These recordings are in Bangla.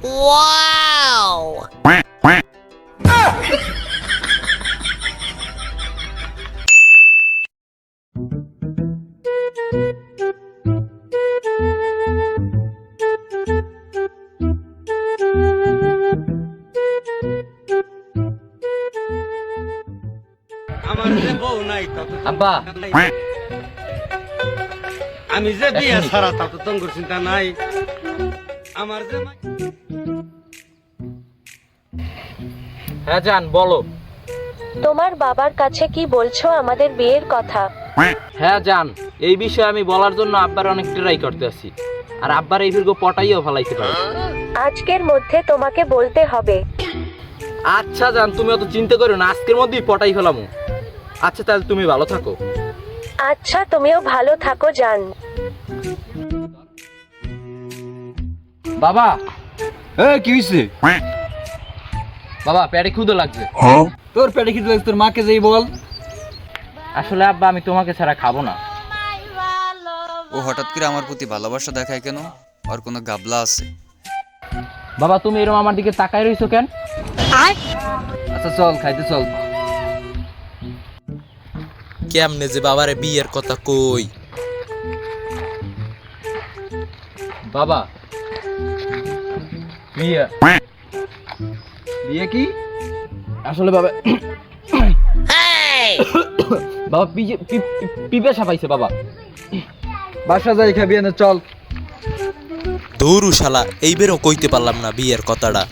Wow! আমার যে বউ নাই তা তো আব্বা আমি যে বিয়ে ছাড়া তা তো তোমার চিন্তা নাই আমার হ্যাঁ জান বলো। তোমার বাবার কাছে কি বলছো আমাদের বিয়ের কথা? হ্যাঁ জান এই বিষয়ে আমি বলার জন্য আব্বার অনেক ট্রাই করতে আছি। আর আব্বার এই ভিড়গো পটাইও ফেলাইতে পারে। আজকের মধ্যে তোমাকে বলতে হবে। আচ্ছা জান তুমি অত চিন্তা করো না আজকের মধ্যেই পটাই ফেলামু। আচ্ছা তাহলে তুমি ভালো থাকো। আচ্ছা তুমিও ভালো থাকো জান। বাবা। এ কি হইছে? বাবা পেটে ক্ষুদো লাগছে। তোর পেটে কি তোর মাকে যেই বল। আসলে আব্বা আমি তোমাকে ছাড়া খাব না। ও হঠাৎ করে আমার প্রতি ভালোবাসা দেখায় কেন? আর কোনো গাবলা আছে? বাবা তুমি এরকম আমার দিকে তাকাই রইছো কেন? আচ্ছা চল খাইতে চল। কেমনে যে বাবারে বিয়ের কথা কই? বাবা বিয়ে বিয়ে কি? আসলে বাবা বাবা বাবা। বাসা যাই খাবি না, চল। এইবারও কইতে পারলাম না বিয়ের কথাটা।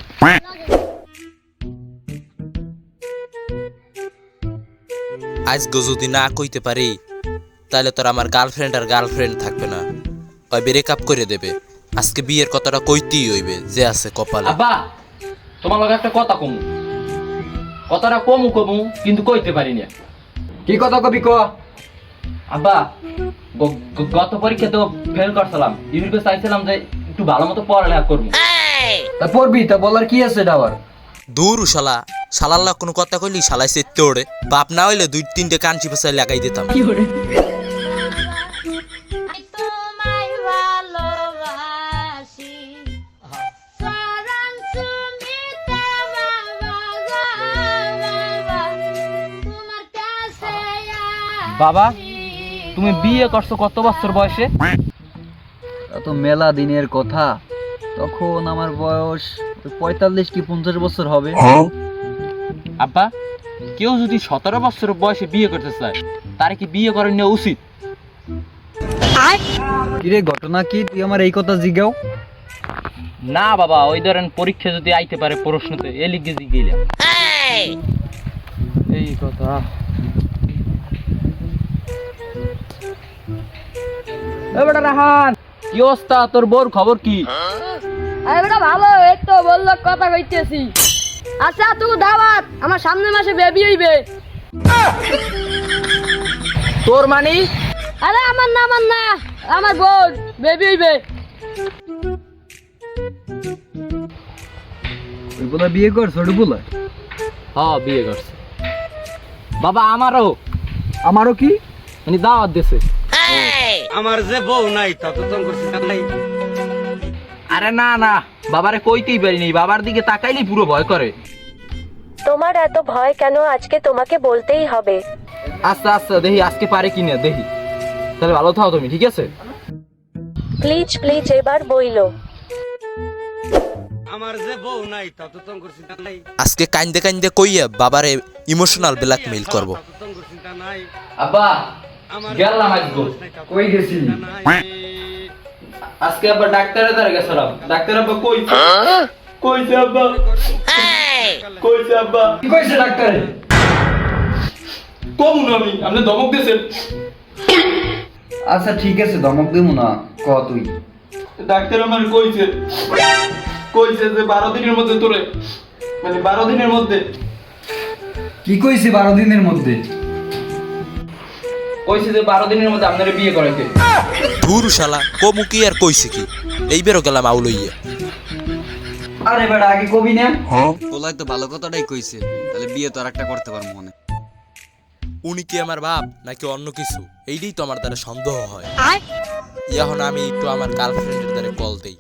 আজকে যদি না কইতে পারি তাহলে তোর আমার গার্লফ্রেন্ড আর গার্লফ্রেন্ড থাকবে না। ওই ব্রেকআপ করে দেবে। আজকে বিয়ের কথাটা কইতেই হইবে যে আছে কপালে। আব্বা তোমার লগে একটা কথা কমু। কথাটা কমু কমু কিন্তু কইতে পারি না কি কথা কবি ক? আব্বা গত পরীক্ষা তো ফেল করছিলাম। ইউনিভার্সিটি চাইছিলাম যে একটু ভালো মতো পড়ালেখা করব। Hey! তা পড়বি তা বলার কি আছে এটা আবার? দৌড়ু শালা শালাল্লা কোনো কথা কইলি শালাই সেতে ওড়ে। বাপ না হইলে দুই তিনটে কাঞ্চি পেশায় লাগাই দিতাম। তোমায় বাবা তুমি বিয়ে করছ কত বছর বয়সে? তা মেলা দিনের কথা তখন আমার বয়স পঁয়তাল্লিশ কি পঞ্চাশ বছর হবে। আব্বা কেউ যদি সতেরো বছর বয়সে বিয়ে করতে চায় তার কি বিয়ে করে নেওয়া উচিত? কিরে ঘটনা কি? তুই আমার এই কথা জিগাও। না বাবা ওই ধরেন পরীক্ষা যদি আইতে পারে প্রশ্নতে এ লিখে এই কথা। এবারে রাহান কি অবস্থা? তোর বোর খবর কি? আরে বেটা ভালো এই তো বলল কথা কইতেছি। আচ্ছা তুই দাওয়াত আমার সামনের মাসে বেবি হইবে। তোর মানি? আরে আমার না আমার না আমার বোন বেবি হইবে। বলা বিয়ে কর ছোট বলা হ বিয়ে করছে। বাবা আমারও। আমারও কি? মানে দাওয়াত দিছে! আমার যে বউ নাই তা তো তোমার নাই। আরে না না বাবারে কইতেই পারিনি বাবার দিকে তাকাইলেই পুরো ভয় করে। তোমার এত ভয় কেন? আজকে তোমাকে বলতেই হবে। আচ্ছা আচ্ছা দেখি আজকে পারে কিনা দেখি। তাহলে ভালো থাও তুমি ঠিক আছে? প্লিজ প্লিজ এবার বইলো। আমার যে বউ নাই তা তো চিন্তা নাই। আজকে কান্দে কান্দে কইয়া বাবারে ইমোশনাল ব্ল্যাকমেইল করব। তো নাই। আব্বা গেলাম আজকে কই গেছিলি আজকে গেছিলাম ডাক্তার আব্বা কই কইছে আব্বা! কইছে আব্বা। কি কইছে ডাক্তারে? কম না আমি আপনি ধমক দিয়েছেন। আচ্ছা ঠিক আছে ধমক দেবো না ক তুই? ডাক্তার আমার কইছে। কইছে যে বারো দিনের মধ্যে তোরে। মানে বারো দিনের মধ্যে। কি কইছে বারো দিনের মধ্যে? কইছে যে বারো দিনের মধ্যে আপনারা বিয়ে করাইতে। ধুরু শালা কমু কি আর কইছে কি? এইবারও গেলাম আউলইয়া আরে বেটা আগে কবি না? ওলাই তো ভালো কথাটাই কইছে তাহলে বিয়ে তো আর একটা করতে পারব মনে। উনি কি আমার বাপ নাকি অন্য কিছু? এইটাই তো আমার দ্বারা সন্দেহ হয়। এখন আমি একটু আমার গার্লফ্রেন্ডের দ্বারা কল দেই।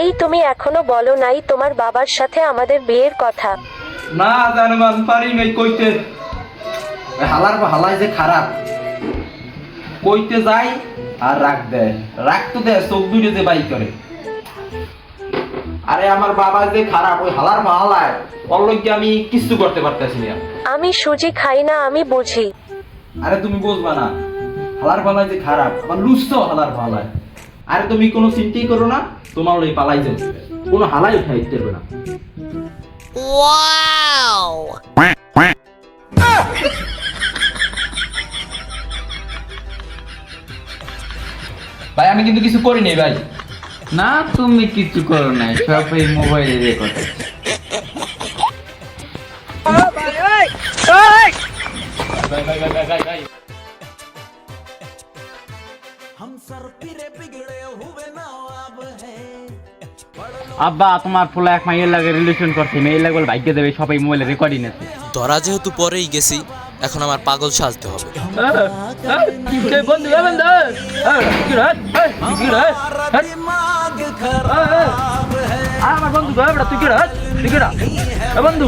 এই তুমি এখনও বলো নাই তোমার বাবার সাথে আমাদের বিয়ের কথা। না জানবান পারি নাই কইতে। হালার বা হালাই যে খারাপ কইতে যাই আর রাগ দেয়। রাগ তো দেয় চোখ দুটো যে বাই করে। আরে আমার বাবা যে খারাপ ওই হালার বা হালায় অল্লকে আমি কিছু করতে পারতেছি না। আমি সুজি খাই না আমি বুঝি। আরে তুমি বুঝবা না হালার পালায় যে খারাপ আবার লুচ্ছ হালার পালায় আরে তুমি কোনো চিন্তাই করো না তোমার ওই পালাই যাবে কোনো হালাই উঠাই পারবে না। ভাই আমি কিন্তু কিছু করিনি ভাই। না তুমি কিছু করো নাই সব এই মোবাইলে রেকর্ড আব্বা তোমার ফুলা এক মাইয়ের লাগে রিলেশন করছে মেয়ের লাগে বলে ভাগ্য দেবে সবাই মোবাইলে রেকর্ডিং আছে। ধরা যেহেতু পরেই গেছি এখন আমার পাগল সাজতে হবে। আমার বন্ধু বন্ধু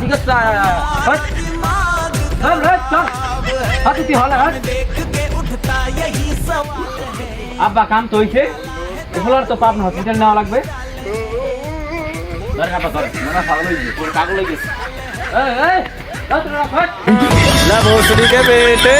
ঠিক আছে আব্বা, কাম তো হইছে এগুলোর তো পাবনা হসপিটাল নেওয়া লাগবে। মনে পাগল হয়ে গেছে এই, এই, তোরা রাখ, হাট। লা ভোসড়ি কে বেটে